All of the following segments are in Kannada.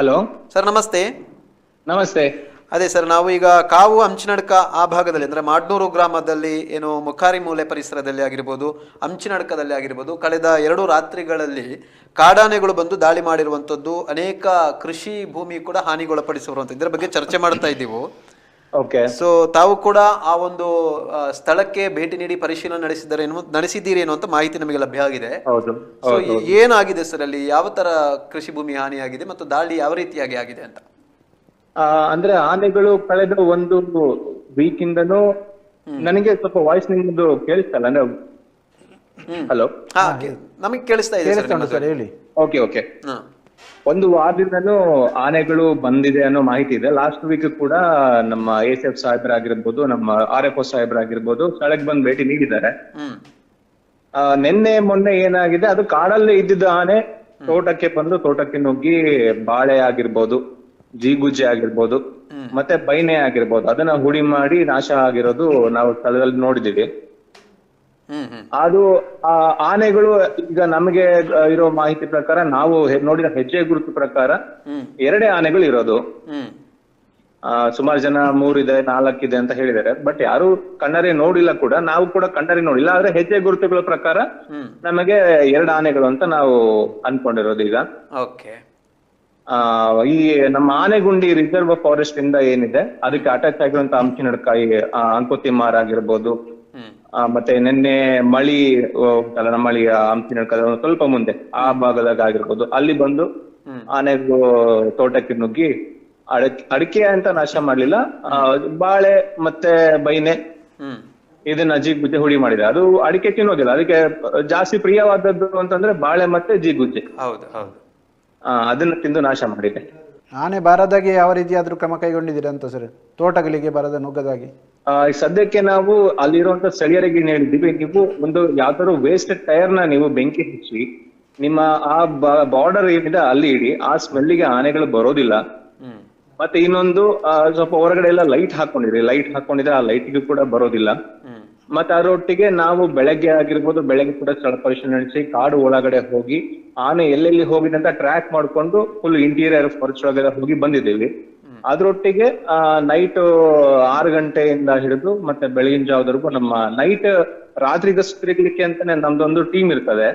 ಹಲೋ. ಸರ್ ನಮಸ್ತೆ. ನಮಸ್ತೆ. ಅದೇ ಸರ್ ನಾವು ಈಗ ಕಾವು ಅಂಚಿನಡ್ಕ ಆ ಭಾಗದಲ್ಲಿ ಅಂದ್ರೆ ಮಾಡ್ನೂರು ಗ್ರಾಮದಲ್ಲಿ ಏನು ಮುಖಾರಿ ಮೂಲೆ ಪರಿಸರದಲ್ಲಿ ಆಗಿರ್ಬೋದು ಅಂಚಿನಡ್ಕದಲ್ಲಿ ಆಗಿರ್ಬೋದು ಕಳೆದ ಎರಡು ರಾತ್ರಿಗಳಲ್ಲಿ ಕಾಡಾನೆಗಳು ಬಂದು ದಾಳಿ ಮಾಡಿರುವಂಥದ್ದು ಅನೇಕ ಕೃಷಿ ಭೂಮಿ ಕೂಡ ಹಾನಿಗೊಳಪಡಿಸಿರುವಂಥದ್ದು ಇದರ ಬಗ್ಗೆ ಚರ್ಚೆ ಮಾಡ್ತಾ ಇದ್ದೀವು. ಸೊ ತಾವು ಕೂಡ ಆ ಒಂದು ಸ್ಥಳಕ್ಕೆ ಭೇಟಿ ನೀಡಿ ಪರಿಶೀಲನೆ ನಡೆಸಿದ್ದಾರೆ ಏನು ನಡೆಸಿದ್ದೀರಿ ಅನ್ನುವಂಥ ಮಾಹಿತಿ ನಮಗೆ ಲಭ್ಯ ಆಗಿದೆ. ಹೌದು. ಸೊ ಏನಾಗಿದೆ ಸರ್ ಅಲ್ಲಿ? ಯಾವ ತರ ಕೃಷಿ ಭೂಮಿ ಹಾನಿಯಾಗಿದೆ ಮತ್ತು ದಾಳಿ ಯಾವ ರೀತಿಯಾಗಿ ಆಗಿದೆ ಅಂತ? ಆ, ಅಂದ್ರೆ ಆನೆಗಳು ಕಳೆದ ಒಂದು ವೀಕ್ ಇಂದನು ನನಗೆ ಸ್ವಲ್ಪ ವಾಯ್ಸ್ ನಿಮ್ದು ಕೇಳಿಸ್ತಲ್ಲ ಅಂದ್ರೆ. ಹಲೋ ನಮಗೆ ಕೇಳಿಸ್ತಾ ಇದೆ ಸರ್ ಸರ್ ಹೇಳಿ. ಓಕೆ ಓಕೆ ಹಾ. ಒಂದು ವಾರದಿಂದನೂ ಆನೆಗಳು ಬಂದಿದೆ ಅನ್ನೋ ಮಾಹಿತಿ ಇದೆ. ಲಾಸ್ಟ್ ವೀಕ್ ಕೂಡ ನಮ್ಮ ಎಸ್ ಎಫ್ ಸಾಹೇಬ್ರಾಗಿರ್ಬೋದು ನಮ್ಮ ಆರ್ ಎಫ್ ಒ ಸಾಹೇಬ್ರಾಗಿರ್ಬೋದು ಸ್ಥಳಕ್ಕೆ ಬಂದು ಭೇಟಿ ನೀಡಿದ್ದಾರೆ. ನಿನ್ನೆ ಮೊನ್ನೆ ಏನಾಗಿದೆ ಅದು ಕಾಡಲ್ಲಿ ಇದ್ದಿದ್ದ ಆನೆ ತೋಟಕ್ಕೆ ಬಂದು ತೋಟಕ್ಕೆ ನುಗ್ಗಿ ಬಾಳೆ ಆಗಿರ್ಬೋದು ಜೀಗುಜ್ಜೆ ಆಗಿರ್ಬೋದು ಮತ್ತೆ ಬೈನೆ ಆಗಿರ್ಬೋದು ಅದನ್ನ ಹುಡಿ ಮಾಡಿ ನಾಶ ಆಗಿರೋದು ನಾವು ಸ್ಥಳದಲ್ಲಿ ನೋಡಿದೀವಿ ಅದು ಆ ಆನೆಗಳು ಈಗ ನಮಗೆ ಇರೋ ಮಾಹಿತಿ ಪ್ರಕಾರ ನಾವು ನೋಡಿದ ಹೆಜ್ಜೆ ಗುರುತು ಪ್ರಕಾರ ಎರಡೇ ಆನೆಗಳು ಇರೋದು. ಆ, ಸುಮಾರು ಜನ ಮೂರಿದೆ ನಾಲ್ಕಿದೆ ಅಂತ ಹೇಳಿದ್ದಾರೆ. ಬಟ್ ಯಾರು ಕಣ್ಣರಿ ನೋಡಿಲ್ಲ ಕೂಡ ನಾವು ಕೂಡ ಕಣ್ಣರಿ ನೋಡಿಲ್ಲ. ಆದ್ರೆ ಹೆಜ್ಜೆ ಗುರುತುಗಳ ಪ್ರಕಾರ ನಮಗೆ ಎರಡು ಆನೆಗಳು ಅಂತ ನಾವು ಅನ್ಕೊಂಡಿರೋದು ಈಗ. ಓಕೆ. ಆ ಈ ನಮ್ಮ ಆನೆಗುಂಡಿ ರಿಸರ್ವ್ ಫಾರೆಸ್ಟ್ ಇಂದ ಏನಿದೆ ಅದಕ್ಕೆ ಅಟ್ಯಾಚ್ ಆಗಿರುವಂತ ಅಂಕಿನಡ್ಕಾಯಿ ಅಂಕುತಿಮ್ಮಾರ್ ಆಗಿರ್ಬೋದು ಮತ್ತೆ ನಿನ್ನೆ ಮಳಿ ಆ, ಉಂಟಲ್ಲ ನಮ್ಮ ಮಳಿ ಹಂಚಿನಡ್ಕ ಸ್ವಲ್ಪ ಮುಂದೆ ಆ ಭಾಗದಾಗ ಆಗಿರ್ಬೋದು. ಅಲ್ಲಿ ಬಂದು ಆನೆಗೂ ತೋಟಕ್ಕೆ ನುಗ್ಗಿ ಅಡಕೆ ಅಡಿಕೆ ಅಂತ ನಾಶ ಮಾಡ್ಲಿಲ್ಲ. ಬಾಳೆ ಮತ್ತೆ ಬೈನೆ ಇದನ್ನ ಜಿಗುಜ್ಜೆ ಹುಡಿ ಮಾಡಿದೆ. ಅದು ಅಡಿಕೆ ತಿನ್ನೋದಿಲ್ಲ. ಅದಕ್ಕೆ ಜಾಸ್ತಿ ಪ್ರಿಯವಾದದ್ದು ಅಂತಂದ್ರೆ ಬಾಳೆ ಮತ್ತೆ ಜಿಗುಜ್ಜೆ. ಹೌದು ಹೌದು. ಆ, ಅದನ್ನ ತಿಂದು ನಾಶ ಮಾಡಿದೆ. ಆನೆ ಬಾರದಾಗೆ ಯಾವ ರೀತಿಯಾದ್ರೂ ಕ್ರಮ ಕೈಗೊಂಡಿದ್ದೀರಾ ಅಂತ ಸರ್? ತೋಟಗಳಿಗೆ ಬರದ ನುಗ್ಗದಾಗಿ. ಸದ್ಯಕ್ಕೆ ನಾವು ಅಲ್ಲಿರುವಂತ ಸ್ಥಳೀಯರಿಗೆ ಏನ್ ಹೇಳಿದೀವಿ ನೀವು ಒಂದು ಯಾವ್ದಾದ್ರು ವೇಸ್ಟ್ ಟೈರ್ನ ನೀವು ಬೆಂಕಿ ಹಚ್ಚಿ, ನಿಮ್ಮ ಆ ಬಾರ್ಡರ್ ಏನಿದೆ ಅಲ್ಲಿ ಇಡಿ, ಆ ಸ್ಮೆಲ್ಲಿಗೆ ಆನೆಗಳು ಬರೋದಿಲ್ಲ. ಮತ್ತೆ ಇನ್ನೊಂದು ಸ್ವಲ್ಪ ಹೊರಗಡೆ ಎಲ್ಲ ಲೈಟ್ ಹಾಕೊಂಡಿರಿ. ಲೈಟ್ ಹಾಕೊಂಡಿದ್ರೆ ಆ ಲೈಟ್ಗೂ ಕೂಡ ಬರೋದಿಲ್ಲ. ಮತ್ತೆ ಅದರೊಟ್ಟಿಗೆ ನಾವು ಬೆಳಗ್ಗೆ ಆಗಿರ್ಬೋದು, ಬೆಳಗ್ಗೆ ಕೂಡ ಸ್ಥಳ ಪರಿಶೀಲನೆ ನಡೆಸಿ, ಕಾಡು ಒಳಗಡೆ ಹೋಗಿ ಆನೆ ಎಲ್ಲೆಲ್ಲಿ ಹೋಗಿದೆ ಅಂತ ಟ್ರ್ಯಾಕ್ ಮಾಡ್ಕೊಂಡು ಫುಲ್ ಇಂಟೀರಿಯರ್ ಫಾರೆಸ್ಟ್ ಒಳಗೆಲ್ಲ ಹೋಗಿ ಬಂದಿದ್ದೀವಿ. ಅದ್ರೊಟ್ಟಿಗೆ ನೈಟ್ ಆರು ಗಂಟೆಯಿಂದ ಹಿಡಿದು ಮತ್ತೆ ಬೆಳಗಿನ ಜಾವದವರೆಗೂ ನಮ್ಮ ನೈಟ್ ರಾತ್ರಿ ಗಸ್ ತಿರುಗಲಿಕ್ಕೆ ಅಂತಾನೆ ನಮ್ದೊಂದು ಟೀಮ್ ಇರ್ತದೆ.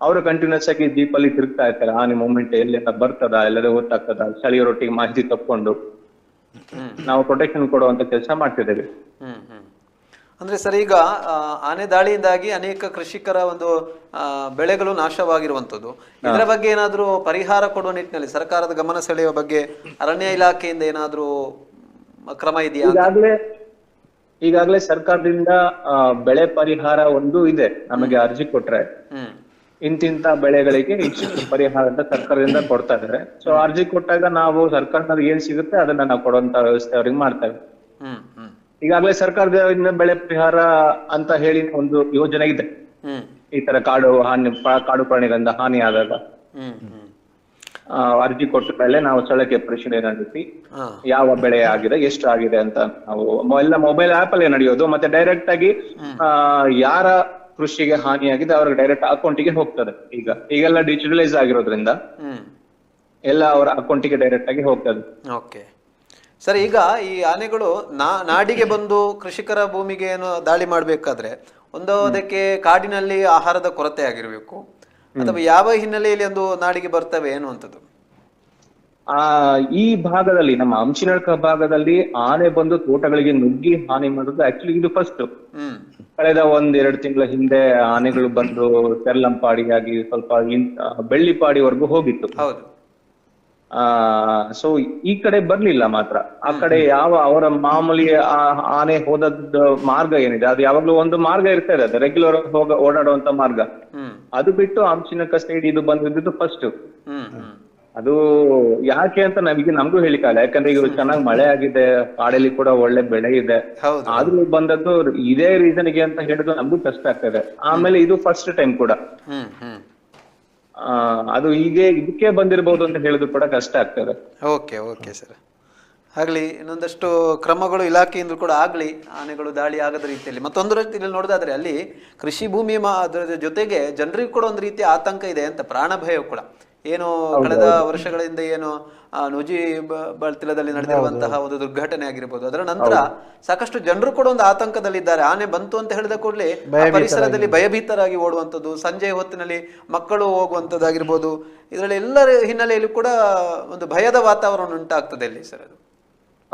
ಅವರು ಕಂಟಿನ್ಯೂಸ್ ಆಗಿ ದೀಪಲ್ಲಿ ಅಲ್ಲಿ ತಿರುಗ್ತಾ ಇರ್ತಾರೆ. ಆನೆ ಮೂಮೆಂಟ್ ಎಲ್ಲೆಲ್ಲ ಬರ್ತದ ಎಲ್ಲದ ಗೊತ್ತಾಗ್ತದ ಸ್ಥಳೀಯರೊಟ್ಟಿಗೆ ಮಾಹಿತಿ ತಕ್ಕೊಂಡು ನಾವು ಪ್ರೊಟೆಕ್ಷನ್ ಕೊಡುವಂತ ಕೆಲಸ ಮಾಡ್ತಿದ್ದೇವೆ. ಅಂದ್ರೆ ಸರ್ ಈಗ ಆನೆ ದಾಳಿಯಿಂದಾಗಿ ಅನೇಕ ಕೃಷಿಕರ ಒಂದು ಬೆಳೆಗಳು ನಾಶವಾಗಿರುವಂಥದ್ದು. ಇದರ ಬಗ್ಗೆ ಏನಾದರೂ ಪರಿಹಾರ ಕೊಡುವ ನಿಟ್ಟಿನಲ್ಲಿ ಸರ್ಕಾರದ ಗಮನ ಸೆಳೆಯುವ ಬಗ್ಗೆ ಅರಣ್ಯ ಇಲಾಖೆಯಿಂದ ಏನಾದರೂ ಕ್ರಮ ಇದೆಯಾ ಈಗಾಗಲೇ ಈಗಾಗ್ಲೇ ಸರ್ಕಾರದಿಂದ ಆ, ಬೆಳೆ ಪರಿಹಾರ ಒಂದು ಇದೆ ನಮಗೆ ಅರ್ಜಿ ಕೊಟ್ರೆ. ಇಂತಿಂತ ಬೆಳೆಗಳಿಗೆ ಇಷ್ಟು ಪರಿಹಾರ ಅಂತ ಸರ್ಕಾರದಿಂದ ಕೊಡ್ತಾ ಇದಾರೆ ಸೊ ಅರ್ಜಿ ಕೊಟ್ಟಾಗ ನಾವು ಸರ್ಕಾರದ ಏನ್ ಸಿಗುತ್ತೆ ಅದನ್ನ ನಾವು ಕೊಡುವಂತ ವ್ಯವಸ್ಥೆ ಅವ್ರಿಗೆ ಮಾಡ್ತೇವೆ ಈಗಾಗ್ಲೇ ಸರ್ಕಾರದ ಬೆಳೆ ಪರಿಹಾರ ಅಂತ ಹೇಳಿ ಒಂದು ಯೋಜನೆ ಇದೆ. ಈ ತರ ಕಾಡು ಹಾನಿ ಕಾಡು ಪ್ರಾಣಿಗಳಿಂದ ಹಾನಿ ಆದಾಗ ಅರ್ಜಿ ಕೊಟ್ಟ ಮೇಲೆ ನಾವು ಸ್ಥಳಕ್ಕೆ ಪರಿಶೀಲನೆ ನಡೆಸಿ ಯಾವ ಬೆಳೆ ಆಗಿದೆ ಎಷ್ಟು ಆಗಿದೆ ಅಂತ ನಾವು ಎಲ್ಲ ಮೊಬೈಲ್ ಆಪ್ ಅಲ್ಲೇ ನಡೆಯೋದು. ಮತ್ತೆ ಡೈರೆಕ್ಟ್ ಆಗಿ ಆ, ಯಾರ ಕೃಷಿಗೆ ಹಾನಿಯಾಗಿದೆ ಅವ್ರಿಗೆ ಡೈರೆಕ್ಟ್ ಅಕೌಂಟಿಗೆ ಹೋಗ್ತದೆ. ಈಗ ಈಗೆಲ್ಲ ಡಿಜಿಟಲೈಸ್ ಆಗಿರೋದ್ರಿಂದ ಎಲ್ಲ ಅವರ ಅಕೌಂಟಿಗೆ ಡೈರೆಕ್ಟ್ ಆಗಿ ಹೋಗ್ತದೆ. ಸರ್ ಈಗ ಈ ಆನೆಗಳು ನಾ ನಾಡಿಗೆ ಬಂದು ಕೃಷಿಕರ ಭೂಮಿಗೆ ಏನು ದಾಳಿ ಮಾಡಬೇಕಾದ್ರೆ ಒಂದು ಅದಕ್ಕೆ ಕಾಡಿನಲ್ಲಿ ಆಹಾರದ ಕೊರತೆ ಆಗಿರಬೇಕು. ಅಥವಾ ಯಾವ ಹಿನ್ನೆಲೆಯಲ್ಲಿ ಒಂದು ನಾಡಿಗೆ ಬರ್ತವೆ ಅನ್ನುವಂಥದ್ದು ಆ ಈ ಭಾಗದಲ್ಲಿ ನಮ್ಮ ಅಂಶಿನಳ್ಕ ಭಾಗದಲ್ಲಿ ಆನೆ ಬಂದು ತೋಟಗಳಿಗೆ ನುಗ್ಗಿ ಹಾನಿ ಮಾಡೋದು ಆಕ್ಚುಲಿ ಇದು ಫಸ್ಟ್ ಕಳೆದ ಒಂದ್ ಎರಡು ತಿಂಗಳ ಹಿಂದೆ ಆನೆಗಳು ಬಂದು ತೆರ್ಲಂಪಾಡಿಯಾಗಿ ಸ್ವಲ್ಪ ಬೆಳ್ಳಿಪಾಡಿವರೆಗೂ ಹೋಗಿತ್ತು. ಹೌದು. ಆ ಸೊ ಈ ಕಡೆ ಬರ್ಲಿಲ್ಲ ಮಾತ್ರ. ಆ ಕಡೆ ಯಾವ ಅವರ ಮಾಮೂಲಿ ಆ- ಆನೆ ಹೋದದ್ದು ಮಾರ್ಗ ಏನಿದೆ? ಅದು ಯಾವಾಗ್ಲೂ ಒಂದು ಮಾರ್ಗ ಇರ್ತದೆ ಅದು ರೆಗ್ಯುಲರ್ ಹೋಗ ಓಡಾಡುವಂತ ಮಾರ್ಗ. ಅದು ಬಿಟ್ಟು ಅಂಚಿನಕ ಸೈಡ್ ಇದು ಬಂದಿದ್ದು ಫಸ್ಟ್ ಅದು ಯಾಕೆ ಅಂತ ನಮಗೆ ನಮಗೂ ಹೇಳಿಕಲ್ಲ ಯಾಕಂದ್ರೆ ಈಗ ಚೆನ್ನಾಗಿ ಮಳೆ ಆಗಿದೆ ಕಾಡಲ್ಲಿ ಕೂಡ ಒಳ್ಳೆ ಬೆಳೆ ಇದೆ. ಆದ್ರೂ ಬಂದದ್ದು ಇದೇ ರೀಸನ್ಗೆ ಅಂತ ಹೇಳಿದ್ರು ನಮಗೂ ಕಷ್ಟ ಆಗ್ತದೆ. ಆಮೇಲೆ ಇದು ಫಸ್ಟ್ ಟೈಮ್ ಕೂಡ. ಅದು ಹೀಗೆ ಇದಕ್ಕೆ ಬಂದಿರಬಹುದು ಅಂತ ಹೇಳಿದ್ರು ಕೂಡ ಕಷ್ಟ ಆಗ್ತದೆ. Okay okay sir. ಆಗಲಿ, ಇನ್ನೊಂದಷ್ಟು ಕ್ರಮಗಳು ಇಲಾಖೆಯಿಂದ ಕೂಡ ಆಗಲಿ, ಆನೆಗಳು ದಾಳಿ ಆಗದ ರೀತಿಯಲ್ಲಿ. ಮತ್ತೊಂದು ರೀತಿಯಲ್ಲಿ ನೋಡೋದಾದ್ರೆ ಅಲ್ಲಿ ಕೃಷಿ ಭೂಮಿ ಮಾ ಅದರ ಜೊತೆಗೆ ಜನರಿಗೂ ಕೂಡ ಒಂದು ರೀತಿಯ ಆತಂಕ ಇದೆ ಅಂತ ಪ್ರಾಣ ಭಯ ಕೂಡ. ಏನು ಕಳೆದ ವರ್ಷಗಳಿಂದ ಏನು ನುಜಿ ಬಳ್ತಿಲದಲ್ಲಿ ನಡೆದಿರುವಂತಹ ಒಂದು ದುರ್ಘಟನೆ ಆಗಿರ್ಬೋದು. ಅದರ ನಂತರ ಸಾಕಷ್ಟು ಜನರು ಕೂಡ ಒಂದು ಆತಂಕದಲ್ಲಿದ್ದಾರೆ. ಆನೆ ಬಂತು ಅಂತ ಹೇಳಿದ ಕೂಡಲೇ ಪರಿಸರದಲ್ಲಿ ಭಯಭೀತರಾಗಿ ಓಡುವಂಥದ್ದು ಸಂಜೆ ಹೊತ್ತಿನಲ್ಲಿ ಮಕ್ಕಳು ಹೋಗುವಂಥದ್ದಾಗಿರ್ಬೋದು. ಇದರಲ್ಲಿ ಎಲ್ಲರ ಹಿನ್ನೆಲೆಯಲ್ಲಿ ಕೂಡ ಒಂದು ಭಯದ ವಾತಾವರಣ ಉಂಟಾಗ್ತದೆ ಇಲ್ಲಿ ಸರ್ ಅದು.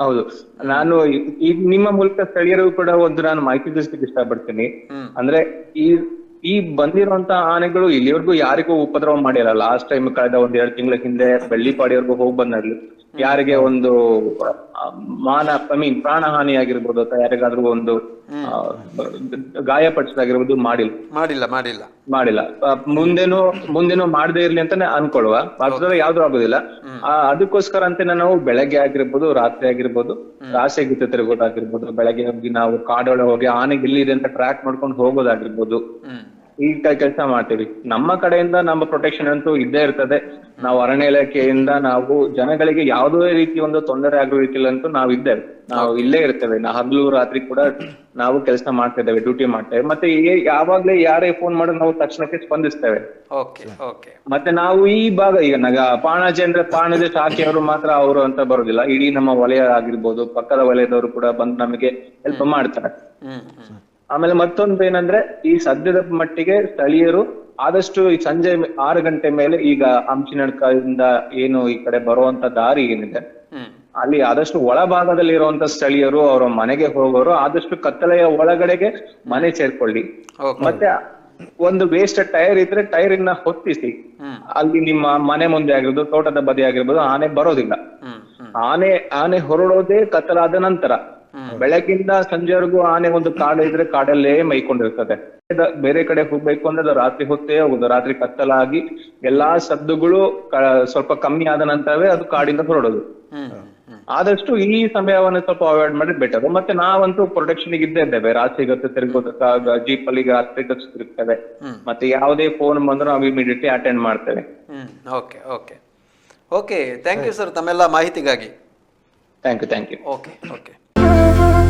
ಹೌದು. ನಾನು ಈ- ಈ ನಿಮ್ಮ ಮೂಲಕ ಸ್ಥಳೀಯರು ಕೂಡ ಒಂದು ನಾನು ಮಾಹಿತಿ ತಿಳಿಸ್ಲಿಕ್ಕೆ ಇಷ್ಟಪಡ್ತೀನಿ. ಅಂದ್ರೆ ಈ ಈ ಬಂದಿರುವಂತ ಆನೆಗಳು ಇಲ್ಲಿವರೆಗೂ ಯಾರಿಗೂ ಉಪದ್ರವ ಮಾಡಿಲ್ಲ ಲಾಸ್ಟ್ ಟೈಮ್ ಕಳೆದ ಒಂದ್ ಎರಡು ತಿಂಗಳ ಹಿಂದೆ ಬೆಳ್ಳಿಪಾಡಿವರೆಗೂ ಹೋಗಿ ಬಂದಲ್ಲಿ ಯಾರಿಗೆ ಒಂದು ಮಾನ ಐ ಮೀನ್ ಪ್ರಾಣ ಹಾನಿ ಆಗಿರ್ಬೋದು ಅಥವಾ ಯಾರಿಗಾದ್ರೂ ಒಂದು ಗಾಯಪಡಿಸೋದಾಗಿರ್ಬೋದು ಮಾಡಿಲ್ಲ. ಮಾಡಿಲ್ಲ ಮಾಡಿಲ್ಲ. ಮಾಡಿಲ್ಲ. ಮುಂದೇನು ಮುಂದೇನು ಮಾಡದೇ ಇರ್ಲಿ ಅಂತಾನೆ ಅನ್ಕೊಳ್ವ ಅದ್ರ ಯಾವ್ದು ಆಗೋದಿಲ್ಲ. ಅದಕ್ಕೋಸ್ಕರ ಅಂತ ನಾವು ಬೆಳಗ್ಗೆ ಆಗಿರ್ಬೋದು ರಾತ್ರಿ ಆಗಿರ್ಬೋದು ರಾಶಿ ಗೀತೆ ತಿರುಗೋದಾಗಿರ್ಬೋದು ಬೆಳಗ್ಗೆ ಹೋಗಿ ನಾವು ಕಾಡೊಳಗೆ ಹೋಗಿ ಆನೆಗೆ ಎಲ್ಲಿದೆ ಅಂತ ಟ್ರ್ಯಾಕ್ ಮಾಡ್ಕೊಂಡು ಹೋಗೋದಾಗಿರ್ಬೋದು. ಈ ಕೆಲಸ ಮಾಡ್ತೀವಿ. ನಮ್ಮ ಕಡೆಯಿಂದ ನಮ್ಮ ಪ್ರೊಟೆಕ್ಷನ್ ಅಂತೂ ಇದ್ದೇ ಇರ್ತದೆ. ನಾವು ಅರಣ್ಯ ಇಲಾಖೆಯಿಂದ ನಾವು ಜನಗಳಿಗೆ ಯಾವುದೇ ರೀತಿ ಒಂದು ತೊಂದರೆ ಆಗೋ ಅಂತೂ ನಾವು ಇದ್ದೇವೆ ನಾವು ಇಲ್ಲೇ ಇರ್ತೇವೆ. ನಾವು ಹಗಲು ರಾತ್ರಿ ಕೂಡ ನಾವು ಕೆಲಸ ಮಾಡ್ತಾ ಇದ್ದೇವೆ ಡ್ಯೂಟಿ ಮಾಡ್ತೇವೆ ಮತ್ತೆ ಯಾವಾಗ್ಲೇ ಯಾರೇ ಫೋನ್ ಮಾಡಿ ನಾವು ತಕ್ಷಣಕ್ಕೆ ಸ್ಪಂದಿಸ್ತೇವೆ. ಮತ್ತೆ ನಾವು ಈ ಭಾಗ ಈಗ ನಗ ಪಾಣಾಜೆ ಅಂದ್ರೆ ಪಾಣಜಿ ಶಾಖೆಯವರು ಮಾತ್ರ ಅವರು ಅಂತ ಬರೋದಿಲ್ಲ. ಇಡೀ ನಮ್ಮ ವಲಯ ಆಗಿರ್ಬೋದು ಪಕ್ಕದ ವಲಯದವರು ಕೂಡ ಬಂದು ನಮಗೆ ಹೆಲ್ಪ್ ಮಾಡ್ತಾರೆ. ಆಮೇಲೆ ಮತ್ತೊಂದು ಏನಂದ್ರೆ ಈ ಸದ್ಯದ ಮಟ್ಟಿಗೆ ಸ್ಥಳೀಯರು ಆದಷ್ಟು ಈ ಸಂಜೆ ಆರು ಗಂಟೆ ಮೇಲೆ ಈಗ ಹಂಚಿನಡ್ಕದಿಂದ ಏನು ಈ ಕಡೆ ಬರುವಂತ ದಾರಿ ಏನಿದೆ ಅಲ್ಲಿ ಆದಷ್ಟು ಒಳಭಾಗದಲ್ಲಿ ಇರುವಂತ ಸ್ಥಳೀಯರು ಅವರ ಮನೆಗೆ ಹೋಗೋರು ಆದಷ್ಟು ಕತ್ತಲೆಯ ಒಳಗಡೆಗೆ ಮನೆ ಸೇರ್ಕೊಳ್ಳಿ. ಮತ್ತೆ ಒಂದು ವೇಸ್ಟ್ ಟೈರ್ ಇದ್ರೆ ಟೈರ್ ಇನ್ನ ಹೊತ್ತಿಸಿ. ಅಲ್ಲಿ ನಿಮ್ಮ ಮನೆ ಮುಂದೆ ಆಗಿರ್ಬೋದು ತೋಟದ ಬದಿ ಆಗಿರ್ಬೋದು ಆನೆ ಬರೋದಿಲ್ಲ. ಆನೆ ಆನೆ ಹೊರಡೋದೇ ಕತ್ತಲಾದ ನಂತರ ಬೆಳಗಿಂದ ಸಂಜೆವರೆಗೂ ಆನೆ ಒಂದು ಕಾಡು ಇದ್ರೆ ಕಾಡಲ್ಲೇ ಮೈಕೊಂಡಿರ್ತದೆ. ಬೇರೆ ಕಡೆ ಹೋಗ್ಬೇಕು ಅಂದ್ರೆ ಅದು ರಾತ್ರಿ ಹೊತ್ತೇ ಹೋಗುದು. ರಾತ್ರಿ ಕತ್ತಲಾಗಿ ಎಲ್ಲಾ ಶಬ್ದಗಳು ಸ್ವಲ್ಪ ಕಮ್ಮಿ ಆದ ನಂತರವೇ ಅದು ಕಾಡಿಂದ ಹೊರಡೋದು. ಆದಷ್ಟು ಈ ಸಮಯವನ್ನು ಸ್ವಲ್ಪ ಅವಾಯ್ಡ್ ಮಾಡಿದ್ರೆ ಬೆಟರ್ ಮತ್ತೆ ನಾವಂತೂ ಪ್ರೊಟೆಕ್ಷನ್ ಇದ್ದೇ ಇದ್ದೇವೆ. ರಾತ್ರಿ ಗತ್ತು ತಿರುಗೋದಕ್ಕಾಗ ಜೀಪ್ ಅಲ್ಲಿ ರಾತ್ರಿ ಗತ್ತು ತಿರುಗ್ತೇವೆ ಮತ್ತೆ ಯಾವುದೇ ಫೋನ್ ಬಂದ್ರು ನಾವು ಇಮಿಡಿಯೇಟ್ಲಿ ಅಟೆಂಡ್ ಮಾಡ್ತೇವೆ. Okay okay. Okay thank you sir ತಮ್ಮೆಲ್ಲ ಮಾಹಿತಿಗಾಗಿ. Thank you thank you okay okay.